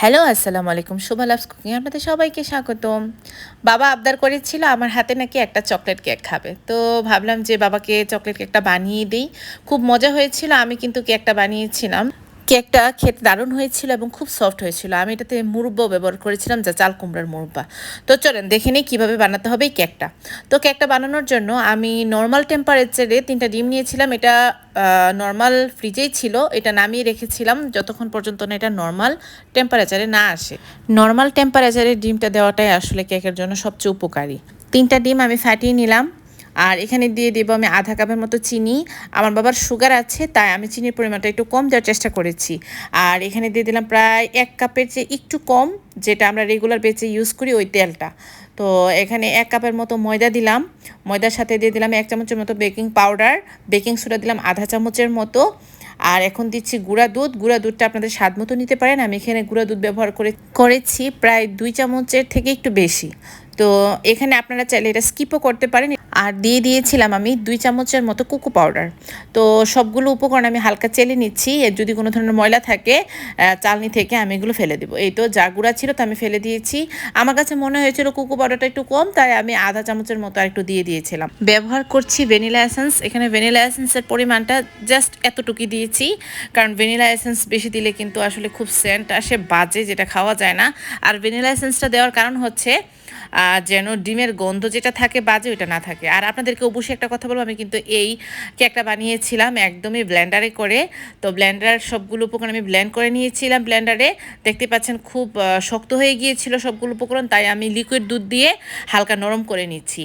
Hello, আসসালামু আলাইকুম। শুভ loves cooking আপনাদের সবাইকে স্বাগতম। বাবা আবদার করেছিল আমার হাতে নাকি একটা চকলেট কেক খাবে। তো ভাবলাম যে বাবাকে চকলেট কেকটা বানিয়ে দিই। খুব মজা হয়েছিল, আমি কিন্তু কেকটা বানিয়েছিলাম। কেকটা খেতে দারুণ হয়েছিল এবং খুব সফট হয়েছিল। আমি এটাতে মুরব্বা ব্যবহার করেছিলাম, যা চাল কুমড়ার মুরব্বা। তো চলেন, দেখে নিই কীভাবে বানাতে হবে এই কেকটা। তো কেকটা বানানোর জন্য আমি নর্মাল টেম্পারেচারে তিনটা ডিম নিয়েছিলাম। এটা নর্মাল ফ্রিজেই ছিল। এটা নামিয়ে রেখেছিলাম। যতক্ষণ পর্যন্ত না এটা নর্মাল টেম্পারেচারে না আসে। নর্মাল টেম্পারেচারে ডিমটা দেওয়াটাই আসলে কেকের জন্য সবচেয়ে উপকারী। তিনটা ডিম আমি ফাটিয়ে নিলাম। আর এখানে দিয়ে দেবো আমি আধা কাপের মতো চিনি। আমার বাবার সুগার আছে, তাই আমি চিনির পরিমাণটা একটু কম দেওয়ার চেষ্টা করেছি। আর এখানে দিয়ে দিলাম প্রায় এক কাপের চেয়ে একটু কম, যেটা আমরা রেগুলার বেচে ইউজ করি ওই তেলটা। তো এখানে এক কাপের মতো ময়দা দিলাম। ময়দার সাথে দিয়ে দিলাম এক চামচের মতো বেকিং পাউডার বেকিং সোডা দিলাম আধা চামচের মতো। আর এখন দিচ্ছি গুঁড়া দুধ। গুঁড়া দুধটা আপনাদের স্বাদ মতো নিতে পারেন। আমি এখানে গুঁড়া দুধ ব্যবহার করে, করেছি প্রায় দুই চামচের থেকে একটু বেশি। তো এখানে আপনারা চাইলে এটা স্কিপও করতে পারেন। আর দিয়ে দিয়েছিলাম আমি দুই চামচের মতো কোকো পাউডার তো সবগুলো উপকরণ আমি হালকা চেলে নিচ্ছি। এর যদি কোনো ধরনের ময়লা থাকে চালনি থেকে আমি এগুলো ফেলে দেবো। এই তো যা গুঁড়া ছিল তো আমি ফেলে দিয়েছি। আমার কাছে মনে হয়েছিল কোকো পাউডারটা একটু কম, তাই আমি আধা চামচের মতো একটু দিয়ে দিয়েছিলাম। ব্যবহার করছি ভ্যানিলা এসেন্স এখানে ভ্যানিলা এসেন্সের পরিমাণটা জাস্ট এতটুকুই দিয়েছি। কারণ ভ্যানিলা এসেন্স বেশি দিলে কিন্তু আসলে খুব সেন্ট আসে, বাজে, যেটা খাওয়া যায় না। আর ভ্যানিলা এসেন্সটা দেওয়ার কারণ হচ্ছে যেন ডিমের গন্ধ যেটা থাকে বাজে ওইটা না থাকে। আর আপনাদেরকে অবশ্যই একটা কথা বলব, আমি কিন্তু এই কেকটা বানিয়েছিলাম একদমই ব্ল্যান্ডারে করে। তো ব্ল্যান্ডার সবগুলো উপকরণ আমি ব্ল্যান্ড করে নিয়েছিলাম ব্ল্যান্ডারে দেখতে পাচ্ছেন খুব শক্ত হয়ে গিয়েছিল সবগুলো উপকরণ, তাই আমি লিকুইড দুধ দিয়ে হালকা নরম করে নিচ্ছি।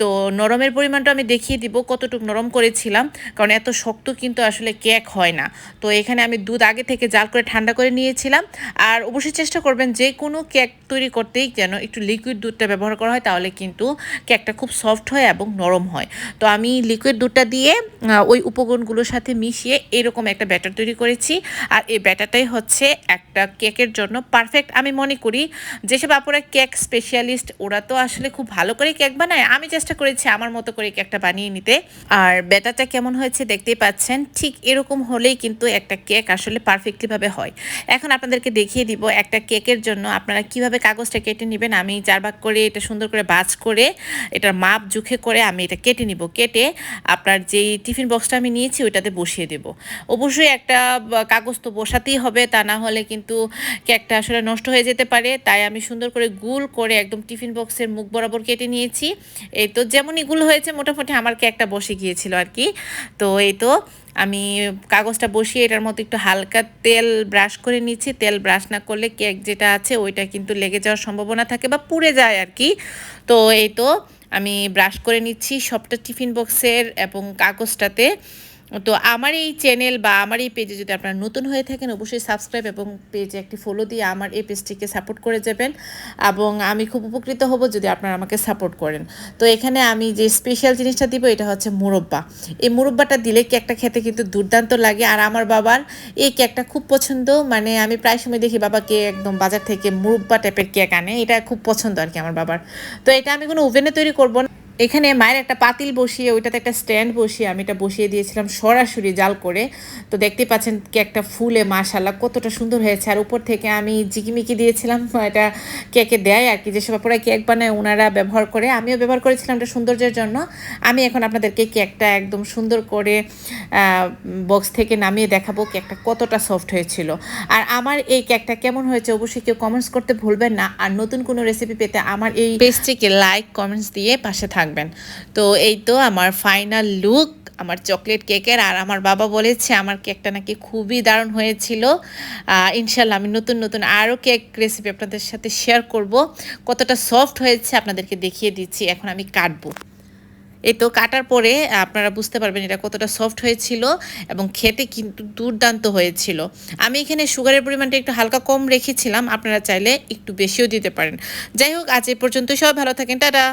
তো নরমের পরিমাণটা আমি দেখিয়ে দিব কতটুকু নরম করেছিলাম, কারণ এত শক্ত কিন্তু আসলে কেক হয় না। তো এখানে আমি দুধ আগে থেকে জাল করে ঠান্ডা করে নিয়েছিলাম। আর অবশ্যই চেষ্টা করবেন যে কোনো কেক তৈরি করতেই যেন একটু লিকুইড দুধটা ব্যবহার করা হয়, তাহলে কিন্তু কেকটা খুব সফট হয় এবং নরম হয়। তো আমি লিকুইড দুধটা দিয়ে ওই উপকরণগুলোর সাথে মিশিয়ে এরকম একটা ব্যাটার তৈরি করেছি। আর এই ব্যাটারটাই হচ্ছে একটা কেকের জন্য পারফেক্ট আমি মনে করি যেসব আপুরা কেক স্পেশালিস্ট ওরা তো আসলে খুব ভালো করে কেক বানায়। আমি চেষ্টা করেছি আমার মতো করে কেকটা বানিয়ে নিতে। আর ব্যাটারটা কেমন হয়েছে দেখতেই পাচ্ছেন, ঠিক এরকম হলেই কিন্তু একটা কেক আসলে পারফেক্টলিভাবে হয়। এখন আপনাদেরকে দেখিয়ে দিব একটা কেকের জন্য আপনারা কীভাবে কাগজটা কেটে নেবেন। আমি চার ভাগ করে এটা সুন্দর করে বাজ করে, এটার মাপ জুখে করে আমি এটা কেটে নিব। কেটে আপনার যেই টিফিন বক্সটা আমি নিয়েছি, ওইটাতে বসিয়ে দেব। অবশ্যই একটা কাগজ তো বসাতেই হবে, তা না হলে কিন্তু কেকটা আসলে নষ্ট হয়ে যেতে পারে। তাই আমি সুন্দর করে গুল করে একদম টিফিন বক্সের মুখ বরাবর কেটে নিয়েছি। এই তো যেমনই এগুলো হয়েছে, মোটামুটি আমার কেকটা বসে গিয়েছিল আর কি। তো এই তো আমি কাগজটা বসিয়ে এটার মতো একটু হালকা তেল ব্রাশ করে নিচ্ছি। তেল ব্রাশ না করলে কেক যেটা আছে ওইটা কিন্তু লেগে যাওয়ার সম্ভাবনা থাকে বা পুড়ে যায় আর কি। তো এই তো আমি ব্রাশ করে নিচ্ছি সবটা টিফিন বক্সের এবং কাগজটাতে। তো আমার এই চ্যানেল বা আমার এই পেজে যদি আপনারা নতুন হয়ে থাকেন, অবশ্যই সাবস্ক্রাইব এবং পেজে একটি ফলো দিয়ে আমার এই পেজটিকে সাপোর্ট করে যাবেন এবং আমি খুব উপকৃত হব যদি আপনারা আমাকে সাপোর্ট করেন। তো এখানে আমি যে স্পেশাল জিনিসটা দিব, এটা হচ্ছে মুরব্বা। এই মুরব্বাটা দিলে কেকটা খেতে কিন্তু দুর্দান্ত লাগে। আর আমার বাবার এই কেকটা খুব পছন্দ। মানে আমি প্রায় সময় দেখি বাবাকে একদম বাজার থেকে মুরব্বা টাইপের কেক আনে। এটা খুব পছন্দ আর কি আমার বাবার। তো এটা আমি কোনো ওভেনে তৈরি করব না। এখানে মায়ের একটা পাতিল বসিয়ে, ওইটাতে একটা স্ট্যান্ড বসিয়ে আমি এটা বসিয়ে দিয়েছিলাম সরাসরি জাল করে। তো দেখতে পাচ্ছেন কেকটা ফুলে মাশাল্লাহ কতটা সুন্দর হয়েছে। আর উপর থেকে আমি জিকিমিকি দিয়েছিলাম, এটা কেকে দেয় আর কি যেসব আপনারা কেক বানায়, ওনারা ব্যবহার করে। আমিও ব্যবহার করেছিলাম এটা সৌন্দর্যের জন্য। আমি এখন আপনাদেরকে কেকটা একদম সুন্দর করে বক্স থেকে নামিয়ে দেখাবো কেকটা কতটা সফট হয়েছিল। আর আমার এই কেকটা কেমন হয়েছে অবশ্যই কেউ কমেন্টস করতে ভুলবেন না। আর নতুন কোনো রেসিপি পেতে আমার এই পেজটিকে লাইক কমেন্টস দিয়ে পাশে থাকবেন। তো এই তো আমার ফাইনাল লুক আমার চকলেট কেকের। আর আমার বাবা বলেছে আমার কেকটা নাকি খুবই দারুণ হয়েছিল। ইনশাল্লাহ আমি নতুন নতুন আরও কেক রেসিপি আপনাদের সাথে শেয়ার করব। কতটা সফট হয়েছে আপনাদেরকে দেখিয়ে দিচ্ছি। এখন আমি কাটবো। এই তো কাটার পরে আপনারা বুঝতে পারবেন এটা কতটা সফট হয়েছিল এবং খেতে কিন্তু দুর্দান্ত হয়েছিল। আমি এখানে সুগারের পরিমাণটা একটু হালকা কম রেখেছিলাম, আপনারা চাইলে একটু বেশিও দিতে পারেন। যাই হোক, আজ এ পর্যন্ত সবাই ভালো থাকেন। টাটা!